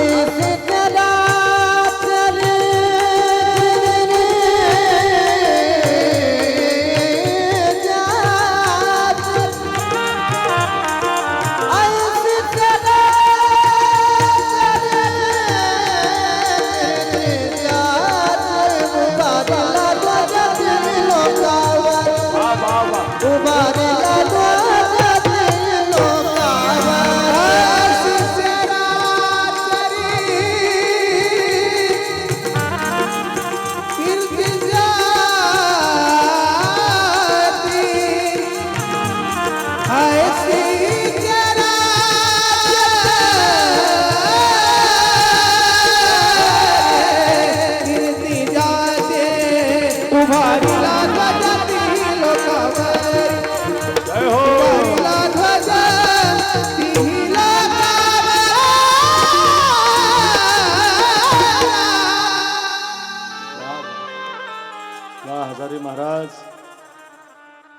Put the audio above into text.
পাইছি ध्वजला ध्वजातील लोकावरी जय हो महाराज